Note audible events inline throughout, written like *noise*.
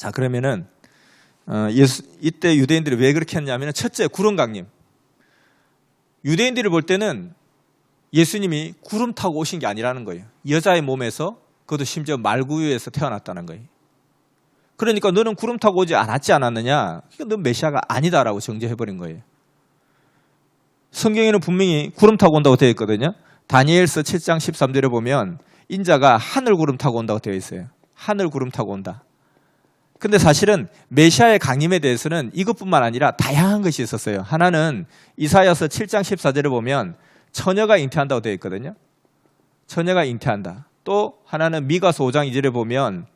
자 그러면은 어, 예수, 이때 유대인들이 왜 그렇게 했냐면 첫째 구름 강림. 유대인들이 볼 때는 예수님이 구름 타고 오신 게 아니라는 거예요. 여자의 몸에서 그것도 심지어 말구유에서 태어났다는 거예요. 그러니까 너는 구름 타고 오지 않았지 않았느냐? 그러니까 넌 메시아가 아니다라고 정죄해버린 거예요. 성경에는 분명히 구름 타고 온다고 되어 있거든요. 다니엘서 7장 13절에 보면 인자가 하늘 구름 타고 온다고 되어 있어요. 하늘 구름 타고 온다. 근데 사실은 메시아의 강림에 대해서는 이것뿐만 아니라 다양한 것이 있었어요. 하나는 이사야서 7장 14절에 보면 처녀가 잉태한다고 되어 있거든요. 처녀가 잉태한다. 또 하나는 미가서 5장 2절에 보면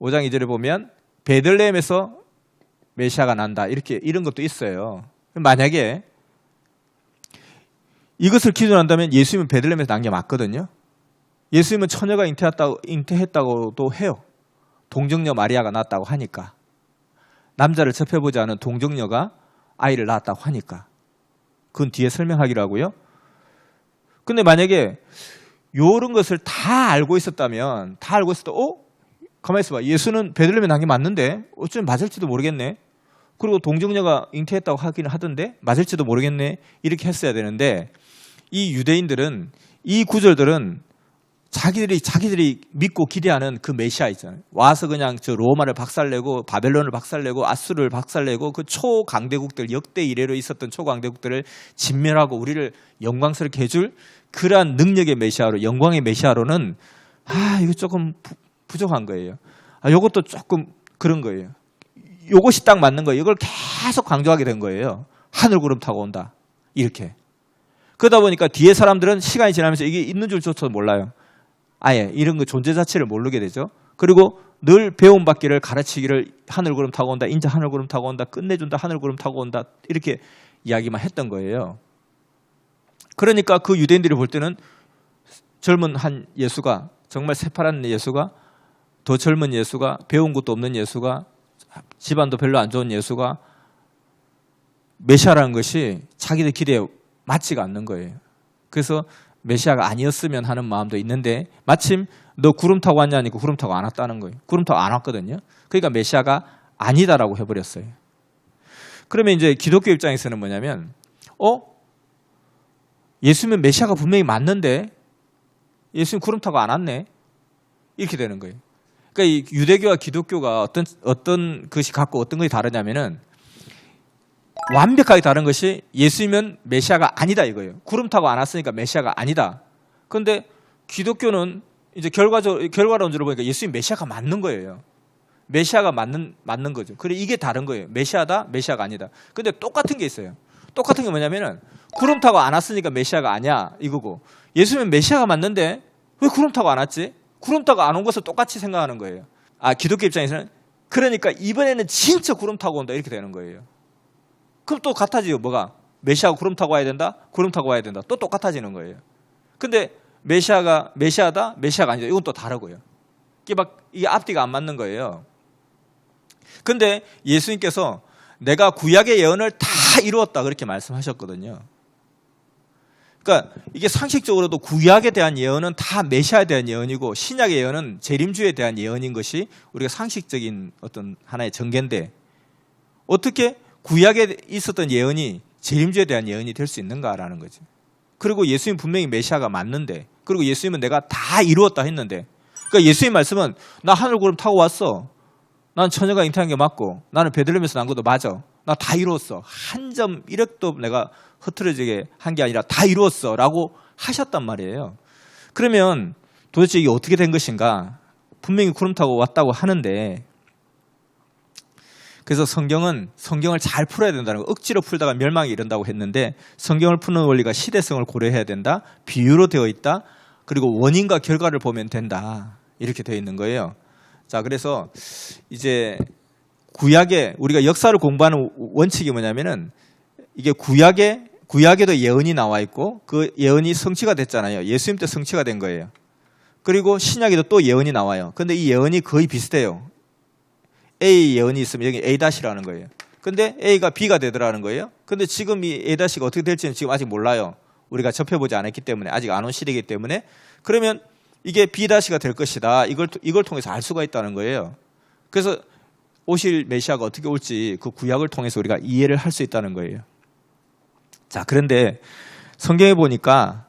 5장 2절에 보면 베들레헴에서 메시아가 난다. 이렇게 이런 것도 있어요. 만약에 이것을 기준한다면 예수님은 베들레헴에서 난 게 맞거든요. 예수님은 처녀가 잉태했다고, 잉태했다고도 해요. 동정녀 마리아가 낳았다고 하니까. 남자를 접해보지 않은 동정녀가 아이를 낳았다고 하니까. 그건 뒤에 설명하기로 하고요. 근데 만약에 요런 것을 다 알고 있었다면, 다 알고 있었다, 어? 가만히 있어봐. 예수는 베들레헴에 난 게 맞는데, 어쩌면 맞을지도 모르겠네. 그리고 동정녀가 잉태했다고 하기는 하던데, 맞을지도 모르겠네. 이렇게 했어야 되는데, 이 유대인들은, 이 구절들은 자기들이 자기들이 믿고 기대하는 그 메시아 있잖아요. 와서 그냥 저 로마를 박살내고 바벨론을 박살내고 아수르를 박살내고 그 초강대국들 역대 이래로 있었던 초강대국들을 진멸하고 우리를 영광스럽게 해줄 그러한 능력의 메시아로 영광의 메시아로는 아 이거 조금 부, 부족한 거예요. 아 요것도 조금 그런 거예요. 요것이 딱 맞는 거예요. 이걸 계속 강조하게 된 거예요. 하늘 구름 타고 온다. 이렇게. 그러다 보니까 뒤에 사람들은 시간이 지나면서 이게 있는 줄조차도 몰라요. 아예 이런 거 존재 자체를 모르게 되죠. 그리고 늘 배움받기를 가르치기를 하늘구름 타고 온다, 인자 하늘구름 타고 온다, 끝내준다, 하늘구름 타고 온다 이렇게 이야기만 했던 거예요. 그러니까 그 유대인들이 볼 때는 젊은 한 예수가 정말 새파란 예수가 더 젊은 예수가 배운 것도 없는 예수가 집안도 별로 안 좋은 예수가 메시아라는 것이 자기들 기대에 맞지가 않는 거예요. 그래서 메시아가 아니었으면 하는 마음도 있는데 마침 너 구름 타고 왔냐 하니까 구름 타고 안 왔다는 거예요. 구름 타고 안 왔거든요. 그러니까 메시아가 아니다라고 해버렸어요. 그러면 이제 기독교 입장에서는 뭐냐면 어? 예수면 메시아가 분명히 맞는데 예수님 구름 타고 안 왔네. 이렇게 되는 거예요. 그러니까 이 유대교와 기독교가 어떤 어떤 것이 갖고 어떤 것이 다르냐면은 완벽하게 다른 것이 예수이면 메시아가 아니다 이거예요. 구름 타고 안 왔으니까 메시아가 아니다. 그런데 기독교는 이제 결과적 결과론적으로 보니까 예수님 메시아가 맞는 거예요. 메시아가 맞는 맞는 거죠. 그래 이게 다른 거예요. 메시아다, 메시아가 아니다. 근데 똑같은 게 있어요. 똑같은 게 뭐냐면은 구름 타고 안 왔으니까 메시아가 아니야 이거고 예수님 메시아가 맞는데 왜 구름 타고 안 왔지? 구름 타고 안 온 것을 똑같이 생각하는 거예요. 아 기독교 입장에서는 그러니까 이번에는 진짜 구름 타고 온다 이렇게 되는 거예요. 그럼 또 같아지요. 뭐가? 메시아가 구름 타고 와야 된다? 구름 타고 와야 된다. 또 똑같아지는 거예요. 근데 메시아가 메시아다? 메시아가 아니다. 이건 또 다르고요. 이게 막 이게 앞뒤가 안 맞는 거예요. 근데 예수님께서 내가 구약의 예언을 다 이루었다 그렇게 말씀하셨거든요. 그러니까 이게 상식적으로도 구약에 대한 예언은 다 메시아에 대한 예언이고 신약의 예언은 재림주에 대한 예언인 것이 우리가 상식적인 어떤 하나의 전개인데 어떻게 구약에 있었던 예언이 재림주에 대한 예언이 될 수 있는가라는 거죠. 그리고 예수님 분명히 메시아가 맞는데 그리고 예수님은 내가 다 이루었다 했는데 그러니까 예수님 말씀은 나 하늘 구름 타고 왔어. 난 처녀가 잉태한 게 맞고 나는 베들레헴에서 난 것도 맞아. 나 다 이루었어. 한점 1억도 내가 흐트러지게 한 게 아니라 다 이루었어. 라고 하셨단 말이에요. 그러면 도대체 이게 어떻게 된 것인가? 분명히 구름 타고 왔다고 하는데 그래서 성경은 성경을 잘 풀어야 된다는 거. 억지로 풀다가 멸망에 이른다고 했는데 성경을 푸는 원리가 시대성을 고려해야 된다. 비유로 되어 있다. 그리고 원인과 결과를 보면 된다. 이렇게 되어 있는 거예요. 자, 그래서 이제 구약에 우리가 역사를 공부하는 원칙이 뭐냐면은 이게 구약에 구약에도 예언이 나와 있고 그 예언이 성취가 됐잖아요. 예수님 때 성취가 된 거예요. 그리고 신약에도 또 예언이 나와요. 근데 이 예언이 거의 비슷해요. A 예언이 있으면 여기 A-라는 거예요. 근데 A가 B가 되더라는 거예요. 근데 지금 이 A-가 어떻게 될지는 지금 아직 몰라요. 우리가 접해보지 않았기 때문에 아직 안 온 시대이기 때문에 그러면 이게 B-가 될 것이다. 이걸 이걸 통해서 알 수가 있다는 거예요. 그래서 오실 메시아가 어떻게 올지 그 구약을 통해서 우리가 이해를 할 수 있다는 거예요. 자, 그런데 성경에 보니까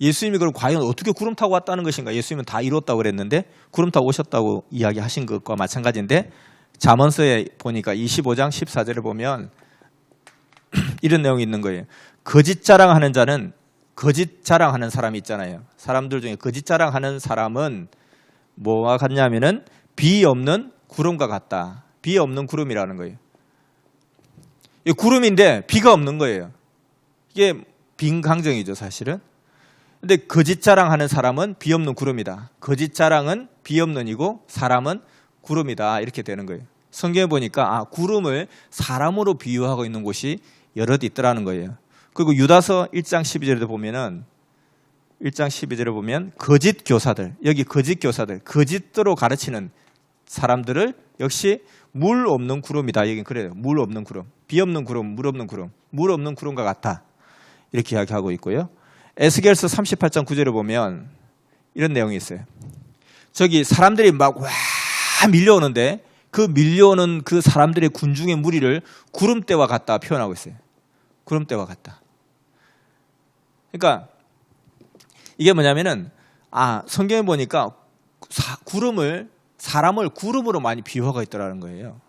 예수님이 그럼 과연 어떻게 구름 타고 왔다는 것인가? 예수님은 다 이뤘다고 그랬는데 구름 타고 오셨다고 이야기하신 것과 마찬가지인데 잠언서에 보니까 25장 14절을 보면 *clears throat* 이런 내용이 있는 거예요. 거짓 자랑하는 자는 거짓 자랑하는 사람이 있잖아요. 사람들 중에 거짓 자랑하는 사람은 뭐와 같냐면은 비 없는 구름과 같다. 비 없는 구름이라는 거예요. 이 구름인데 비가 없는 거예요. 이게 빈강정이죠, 사실은. 근데 거짓 자랑하는 사람은 비 없는 구름이다. 거짓 자랑은 비 없는 이고 사람은 구름이다. 이렇게 되는 거예요. 성경에 보니까 아, 구름을 사람으로 비유하고 있는 곳이 여럿 있더라는 거예요. 그리고 유다서 1장 12절에도 보면은 1장 12절에 보면 거짓 교사들, 여기 거짓 교사들, 거짓대로 가르치는 사람들을 역시 물 없는 구름이다. 여기 그래요. 물 없는 구름. 비 없는 구름, 물 없는 구름. 물 없는 구름과 같다. 이렇게 이야기하고 있고요. 에스겔서 38장 9절에 보면 이런 내용이 있어요. 저기 사람들이 막 와 밀려오는데 그 밀려오는 그 사람들의 군중의 무리를 구름대와 같다 표현하고 있어요. 구름대와 같다. 그러니까 이게 뭐냐면은 아 성경에 보니까 사- 구름을 사람을 구름으로 많이 비유하고 있더라는 거예요.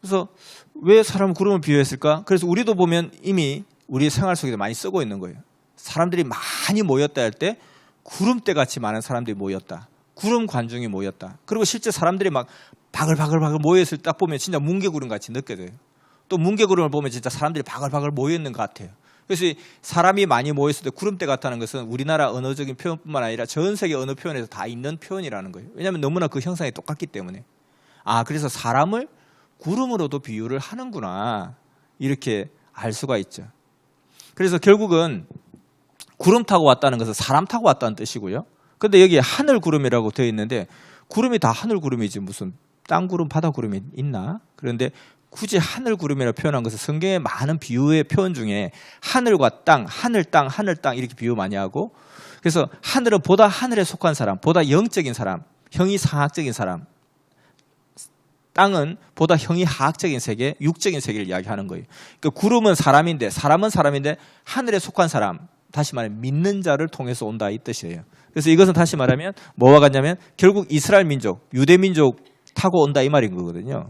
그래서 왜 사람을 구름을 비유했을까? 그래서 우리도 보면 이미 우리 생활 속에서 많이 쓰고 있는 거예요. 사람들이 많이 모였다 할 때 구름대 같이 많은 사람들이 모였다. 구름 관중이 모였다. 그리고 실제 사람들이 막 바글바글바글 모여있을 때딱 보면 진짜 뭉게구름 같이 느껴져요. 또 뭉게구름을 보면 진짜 사람들이 바글바글 모여 있는 것 같아요. 그래서 이 사람이 많이 모였을 때 구름대 같다는 것은 우리나라 언어적인 표현뿐만 아니라 전 세계 언어 표현에서 다 있는 표현이라는 거예요. 왜냐하면 너무나 그 형상이 똑같기 때문에. 아, 그래서 사람을 구름으로도 비유를 하는구나. 이렇게 알 수가 있죠. 그래서 결국은 구름 타고 왔다는 것은 사람 타고 왔다는 뜻이고요. 근데 여기 하늘 구름이라고 되어 있는데 구름이 다 하늘 구름이지 무슨 땅 구름, 바다 구름이 있나? 그런데 굳이 하늘 구름이라고 표현한 것은 성경의 많은 비유의 표현 중에 하늘과 땅, 하늘 땅, 하늘 땅 이렇게 비유 많이 하고 그래서 하늘은 보다 하늘에 속한 사람, 보다 영적인 사람, 형이 상학적인 사람, 땅은 보다 형이 하학적인 세계, 육적인 세계를 이야기하는 거예요. 그 구름은 사람인데 사람은 사람인데 하늘에 속한 사람, 다시 말해 믿는 자를 통해서 온다 이 뜻이에요. 그래서 이것은 다시 말하면 뭐와 같냐면 결국 이스라엘 민족, 유대 민족 타고 온다 이 말인 거거든요.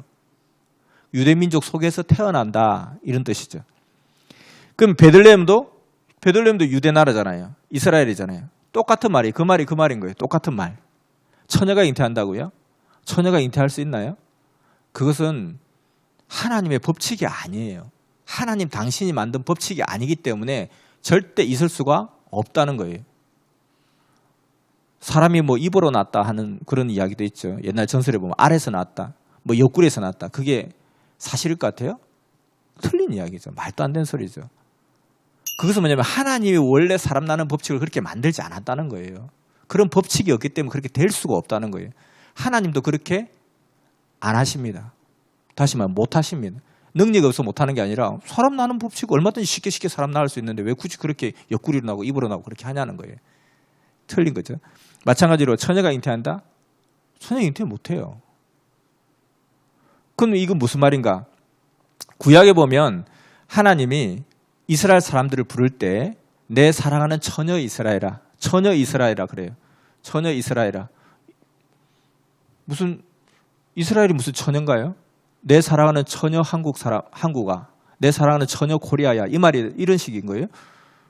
유대 민족 속에서 태어난다 이런 뜻이죠. 그럼 베들레헴도 베들레헴도 유대 나라잖아요. 이스라엘이잖아요. 똑같은 말이 그 말이 그 말인 거예요. 똑같은 말. 처녀가 잉태한다고요? 처녀가 잉태할 수 있나요? 그것은 하나님의 법칙이 아니에요. 하나님 당신이 만든 법칙이 아니기 때문에 절대 있을 수가 없다는 거예요. 사람이 뭐 입으로 났다 하는 그런 이야기도 있죠. 옛날 전설에 보면 알에서 났다, 뭐 옆구리에서 났다. 그게 사실일 것 같아요? 틀린 이야기죠. 말도 안 되는 소리죠. 그것은 뭐냐면 하나님이 원래 사람 나는 법칙을 그렇게 만들지 않았다는 거예요. 그런 법칙이 없기 때문에 그렇게 될 수가 없다는 거예요. 하나님도 그렇게 안 하십니다. 다시 말하면 못 하십니다. 능력이 없어 못 하는 게 아니라 사람 나는 법칙 얼마든지 쉽게 쉽게 사람 낳을 수 있는데 왜 굳이 그렇게 옆구리로 나고 입으로 나고 그렇게 하냐는 거예요. 틀린 거죠. 마찬가지로 처녀가 잉태한다? 처녀 잉태 못 해요. 그럼 이건 무슨 말인가? 구약에 보면 하나님이 이스라엘 사람들을 부를 때 내 사랑하는 처녀 이스라엘아, 처녀 이스라엘아 그래요. 처녀 이스라엘아. 무슨 이스라엘이 무슨 처녀인가요? 내 사랑하는 처녀 한국 사람 한국아, 내 사랑하는 처녀 코리아야 이 말이 이런 식인 거예요.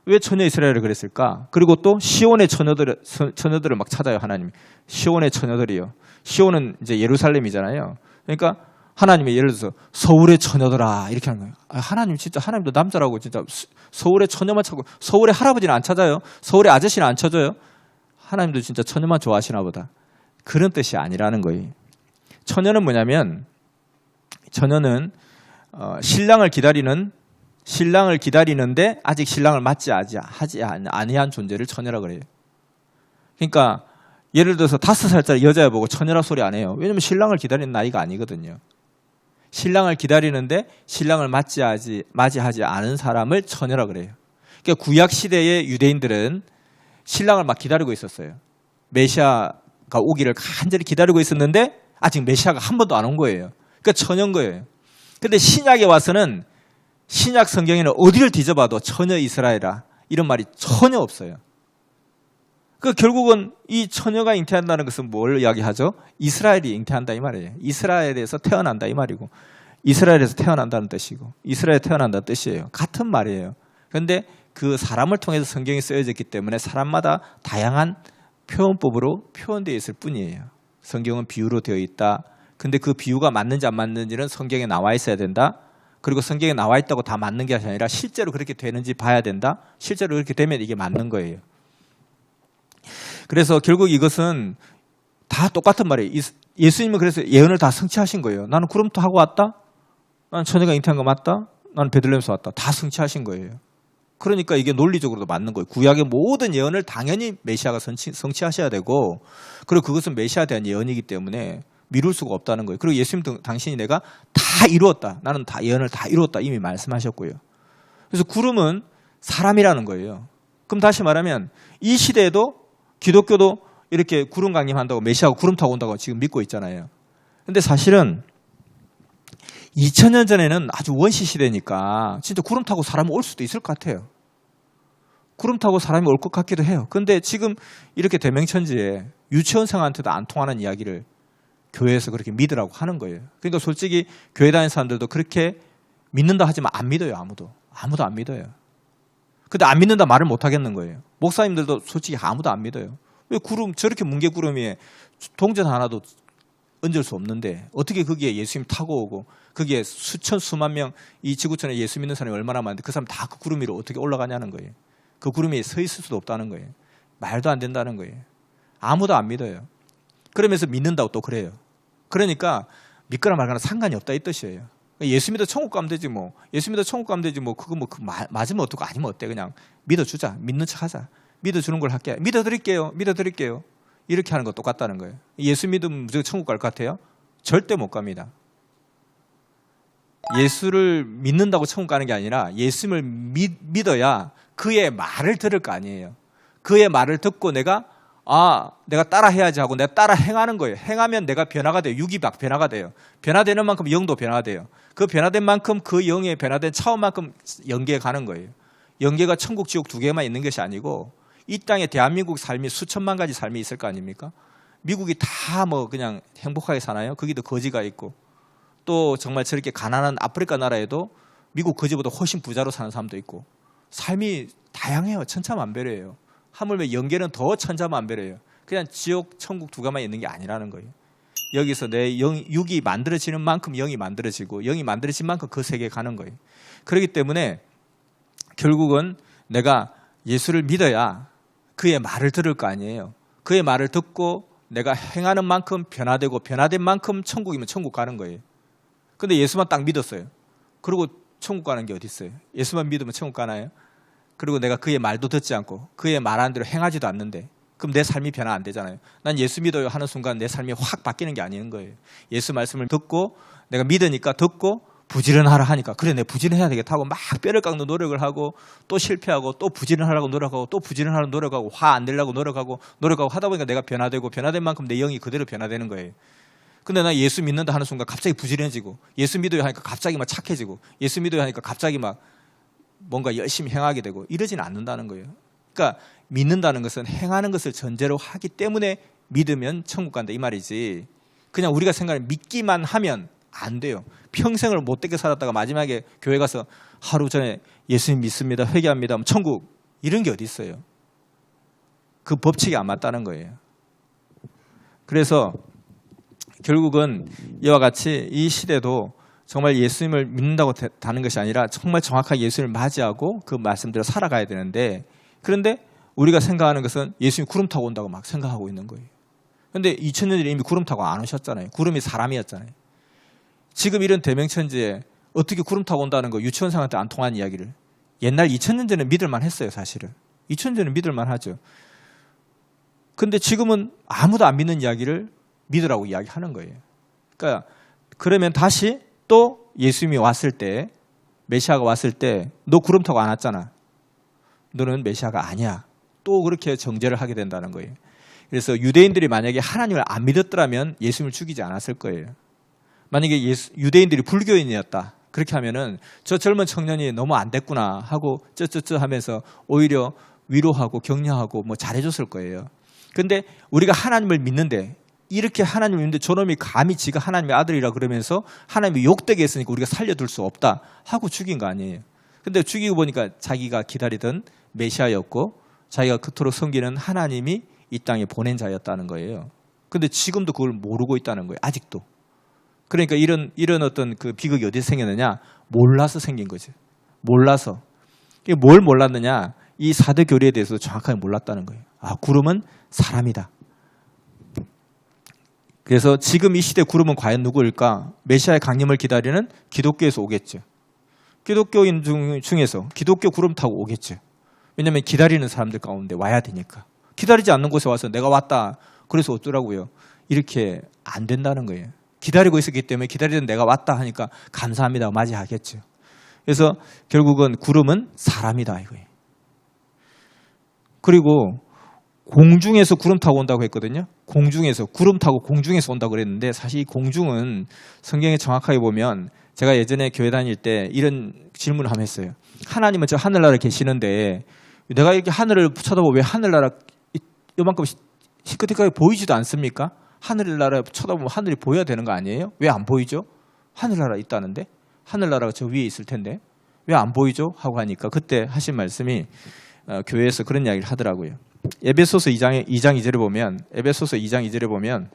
왜 처녀 이스라엘을 그랬을까? 그리고 또 시온의 처녀들 처녀들을 막 찾아요 하나님. 시온의 처녀들이요. 시온은 이제 예루살렘이잖아요. 그러니까 하나님이 예를 들어서 서울의 처녀들아 이렇게 하는 거예요. 아, 하나님 진짜 하나님도 남자라고 진짜 수- 서울의 처녀만 찾고 서울의 할아버지는 안 찾아요. 서울의 아저씨는 안 찾아요. 하나님도 진짜 처녀만 좋아하시나 보다. 그런 뜻이 아니라는 거예요. 처녀는 뭐냐면 처녀는 어, 신랑을 기다리는 신랑을 기다리는데 아직 신랑을 맞지 하지 아니한 존재를 처녀라 그래요. 그러니까 예를 들어서 다섯 살짜리 여자애 보고 처녀라 소리 안 해요. 왜냐면 신랑을 기다리는 나이가 아니거든요. 신랑을 기다리는데 신랑을 맞이하지 맞이하지 않은 사람을 처녀라 그래요. 그러니까 구약 시대의 유대인들은 신랑을 막 기다리고 있었어요. 메시아 오기를 간절히 기다리고 있었는데 아직 메시아가 한 번도 안 온 거예요. 그러니까 천연 거예요. 근데 신약에 와서는 신약 성경에는 어디를 뒤져봐도 처녀 이스라엘아 이런 말이 전혀 없어요. 그 결국은 이 처녀가 잉태한다는 것은 뭘 이야기하죠? 이스라엘이 잉태한다 이 말이에요. 이스라엘에서 태어난다 이 말이고 이스라엘에서 태어난다는 뜻이고 이스라엘 태어난다는 뜻이에요. 같은 말이에요. 그런데 그 사람을 통해서 성경이 쓰여졌기 때문에 사람마다 다양한 표현법으로 표현되어 있을 뿐이에요. 성경은 비유로 되어 있다. 근데 그 비유가 맞는지 안 맞는지는 성경에 나와 있어야 된다. 그리고 성경에 나와 있다고 다 맞는 게 아니라 실제로 그렇게 되는지 봐야 된다. 실제로 그렇게 되면 이게 맞는 거예요. 그래서 결국 이것은 다 똑같은 말이에요. 이- 예수님은 그래서 예언을 다 성취하신 거예요. 나는 구름도 하고 왔다. 나는 처녀가 잉태한 거 맞다. 나는 베들레헴에서 왔다. 다 성취하신 거예요. 그러니까 이게 논리적으로도 맞는 거예요. 구약의 모든 예언을 당연히 메시아가 성취, 성취 하셔야 되고, 그리고 그것은 메시아에 대한 예언이기 때문에 미룰 수가 없다는 거예요. 그리고 예수님 등- 당신이 내가 다 이루었다. 나는 다 예언을 다 이루었다. 이미 말씀하셨고요. 그래서 구름은 사람이라는 거예요. 그럼 다시 말하면 이 시대에도 기독교도 이렇게 구름 강림한다고 메시아가 구름 타고 온다고 지금 믿고 있잖아요. 근데 사실은 2000년 전에는 아주 원시 시대니까 진짜 구름 타고 사람이 올 수도 있을 것 같아요. 구름 타고 사람이 올 것 같기도 해요. 근데 지금 이렇게 대명천지에 유치원생한테도 안 통하는 이야기를 교회에서 그렇게 믿으라고 하는 거예요. 그러니까 솔직히 교회 다니는 사람들도 그렇게 믿는다 하지만 안 믿어요, 아무도. 아무도 안 믿어요. 근데 안 믿는다 말을 못 하겠는 거예요. 목사님들도 솔직히 아무도 안 믿어요. 왜 구름, 저렇게 뭉게구름 위에 동전 하나도 얹을 수 없는데 어떻게 거기에 예수님 타고 오고 거기에 수천 수만 명 이 지구촌에 예수 믿는 사람이 얼마나 많은데 그 사람 다 그 구름 위로 어떻게 올라가냐는 거예요. 그 구름 위에 서 있을 수도 없다는 거예요. 말도 안 된다는 거예요. 아무도 안 믿어요. 그러면서 믿는다고 또 그래요. 그러니까 믿거나 말거나 상관이 없다 이 뜻이에요. 예수 믿어 천국 가면 되지 뭐. 예수 믿어 천국 가면 되지 뭐. 그거 뭐 그 맞으면 어떡고 아니면 어때 그냥 믿어주자. 믿는 척하자. 믿어주는 걸 할게. 믿어드릴게요. 믿어드릴게요. 이렇게 하는 거 똑같다는 거예요. 예수 믿으면 무조건 천국 갈 것 같아요? 절대 못 갑니다. 예수를 믿는다고 천국 가는 게 아니라 예수를 믿, 믿어야 그의 말을 들을 거 아니에요. 그의 말을 듣고 내가 아, 내가 따라 해야지 하고 내가 따라 행하는 거예요. 행하면 내가 변화가 돼요. 육이 막 변화가 돼요. 변화되는 만큼 영도 변화돼요. 그 변화된 만큼 그 영의 변화된 차원만큼 연계에 가는 거예요. 연계가 천국, 지옥 두 개만 있는 것이 아니고 이 땅에 대한민국 삶이 수천만 가지 삶이 있을 거 아닙니까? 미국이 다 뭐 그냥 행복하게 사나요? 거기도 거지가 있고 또 정말 저렇게 가난한 아프리카 나라에도 미국 거지보다 훨씬 부자로 사는 사람도 있고 삶이 다양해요. 천차만별이에요. 하물며 연계는 더 천차만별이에요. 그냥 지옥, 천국 두 가만 있는 게 아니라는 거예요. 여기서 내 영, 육이 만들어지는 만큼 영이 만들어지고 영이 만들어진 만큼 그 세계에 가는 거예요. 그렇기 때문에 결국은 내가 예수를 믿어야 그의 말을 들을 거 아니에요. 그의 말을 듣고 내가 행하는 만큼 변화되고 변화된 만큼 천국이면 천국 가는 거예요. 근데 예수만 딱 믿었어요. 그리고 천국 가는 게 어디 있어요? 예수만 믿으면 천국 가나요? 그리고 내가 그의 말도 듣지 않고 그의 말하는 대로 행하지도 않는데 그럼 내 삶이 변화 안 되잖아요. 난 예수 믿어요 하는 순간 내 삶이 확 바뀌는 게 아닌 거예요. 예수 말씀을 듣고 내가 믿으니까 듣고 부지런하라 하니까 그래 내 부지런해야 되겠다 하고 막 뼈를 깎는 노력을 하고 또 실패하고 또 부지런하라고 노력하고 또 부지런하라고 노력하고 화 안 내려고 노력하고 노력하고 하다 보니까 내가 변화되고 변화된 만큼 내 영이 그대로 변화되는 거예요. 근데 나 예수 믿는다 하는 순간 갑자기 부지런해지고 예수 믿어야 하니까 갑자기 막 착해지고 예수 믿어야 하니까 갑자기 막 뭔가 열심히 행하게 되고 이러지는 않는다는 거예요. 그러니까 믿는다는 것은 행하는 것을 전제로 하기 때문에 믿으면 천국 간다 이 말이지. 그냥 우리가 생각하는 믿기만 하면 안 돼요. 평생을 못되게 살았다가 마지막에 교회 가서 하루 전에 예수님 믿습니다. 회개합니다. 천국 이런 게 어디 있어요. 그 법칙이 안 맞다는 거예요. 그래서 결국은 이와 같이 이 시대도 정말 예수님을 믿는다고 되- 다는 것이 아니라 정말 정확하게 예수님을 맞이하고 그 말씀대로 살아가야 되는데 그런데 우리가 생각하는 것은 예수님 구름 타고 온다고 막 생각하고 있는 거예요. 근데 2000년 전에 이미 구름 타고 안 오셨잖아요. 구름이 사람이었잖아요. 지금 이런 대명천지에 어떻게 구름 타고 온다는 거 유치원생한테 안 통한 이야기를 옛날 2000년 전에 믿을만 했어요, 사실은. 2000년 전에 믿을만 하죠. 근데 지금은 아무도 안 믿는 이야기를 믿으라고 이야기하는 거예요. 그러니까 그러면 다시 또 예수님이 왔을 때 메시아가 왔을 때 너 구름 타고 안 왔잖아. 너는 메시아가 아니야. 또 그렇게 정죄를 하게 된다는 거예요. 그래서 유대인들이 만약에 하나님을 안 믿었더라면 예수님을 죽이지 않았을 거예요. 만약에 예수- 유대인들이 불교인이었다. 그렇게 하면은 저 젊은 청년이 너무 안 됐구나 하고 쩌쩌쩌 하면서 오히려 위로하고 격려하고 뭐 잘해줬을 거예요. 근데 우리가 하나님을 믿는데 이렇게 하나님을 믿는데 저놈이 감히 지가 하나님의 아들이라 그러면서 하나님이 욕되게 했으니까 우리가 살려둘 수 없다 하고 죽인 거 아니에요. 근데 죽이고 보니까 자기가 기다리던 메시아였고 자기가 그토록 섬기는 하나님이 이 땅에 보낸 자였다는 거예요. 근데 지금도 그걸 모르고 있다는 거예요. 아직도. 그러니까 이런 이런 어떤 그 비극이 어디서 생겼느냐? 몰라서 생긴 거지. 몰라서. 이게 뭘 몰랐느냐? 이 사대 교리에 대해서 정확하게 몰랐다는 거예요. 아, 구름은 사람이다. 그래서 지금 이 시대 구름은 과연 누구일까? 메시아의 강림을 기다리는 기독교에서 오겠죠. 기독교인 중, 중에서 기독교 구름 타고 오겠죠. 왜냐하면 기다리는 사람들 가운데 와야 되니까. 기다리지 않는 곳에 와서 내가 왔다. 그래서 어쩌라고요. 이렇게 안 된다는 거예요. 기다리고 있었기 때문에 기다리던 내가 왔다 하니까 감사합니다. 맞이하겠죠. 그래서 결국은 구름은 사람이다 이거예요. 그리고 공중에서 구름 타고 온다고 했거든요. 공중에서 구름 타고 공중에서 온다고 그랬는데 사실 이 공중은 성경에 정확하게 보면 제가 예전에 교회 다닐 때 이런 질문을 한번 했어요. 하나님은 저 하늘나라에 계시는데 내가 이렇게 하늘을 쳐다보면 왜 하늘나라 이- 요만큼 시- 시커멓게 보이지도 않습니까? 하늘나라 쳐다보면 하늘이 보여야 되는 거 아니에요? 왜 안 보이죠? 하늘나라 있다는데 하늘나라가 저 위에 있을 텐데 왜 안 보이죠? 하고 하니까 그때 하신 말씀이 어, 교회에서 그런 이야기를 하더라고요. 에베소서 2장 2장 2절에 보면 에베소서 2장 2절에 보면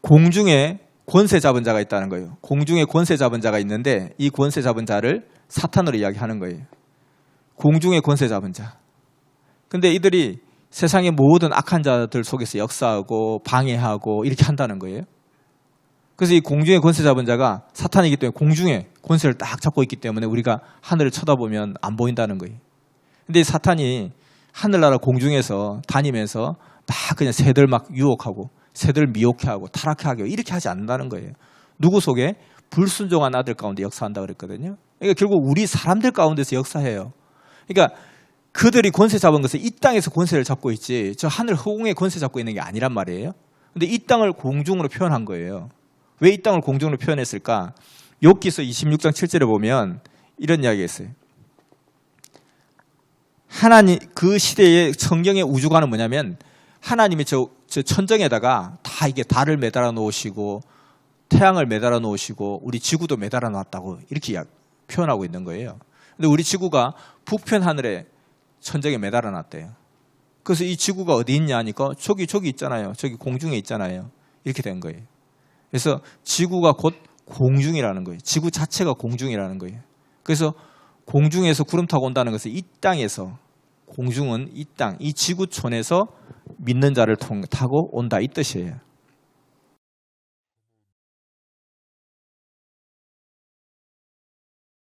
공중에 권세 잡은 자가 있다는 거예요. 공중에 권세 잡은 자가 있는데 이 권세 잡은 자를 사탄으로 이야기하는 거예요. 공중에 권세 잡은 자. 근데 이들이 세상의 모든 악한 자들 속에서 역사하고 방해하고 이렇게 한다는 거예요. 그래서 이 공중에 권세 잡은 자가 사탄이기 때문에 공중에 권세를 딱 잡고 있기 때문에 우리가 하늘을 쳐다보면 안 보인다는 거예요. 근데 이 사탄이 하늘나라 공중에서 다니면서 막 그냥 새들 막 유혹하고 새들 미혹해 하고 타락해 하고 이렇게 하지 않는다는 거예요. 누구 속에 불순종한 아들 가운데 역사한다 그랬거든요. 그러니까 결국 우리 사람들 가운데서 역사해요. 그러니까 그들이 권세 잡은 것은 이 땅에서 권세를 잡고 있지 저 하늘 허공에 권세 잡고 있는 게 아니란 말이에요. 근데 이 땅을 공중으로 표현한 거예요. 왜 이 땅을 공중으로 표현했을까? 욥기서 26장 7절에 보면 이런 이야기가 있어요. 하나님 그 시대의 성경의 우주관은 뭐냐면 하나님이 저, 저 천정에다가 다 이게 달을 매달아 놓으시고 태양을 매달아 놓으시고 우리 지구도 매달아 놨다고 이렇게 표현하고 있는 거예요. 근데 우리 지구가 북편 하늘에 천정에 매달아 놨대요. 그래서 이 지구가 어디 있냐 하니까 저기 저기 있잖아요. 저기 공중에 있잖아요. 이렇게 된 거예요. 그래서 지구가 곧 공중이라는 거예요. 지구 자체가 공중이라는 거예요. 그래서 공중에서 구름 타고 온다는 것은 이 땅에서 공중은 이 땅, 이 지구촌에서 믿는 자를 통, 타고 온다 이 뜻이에요.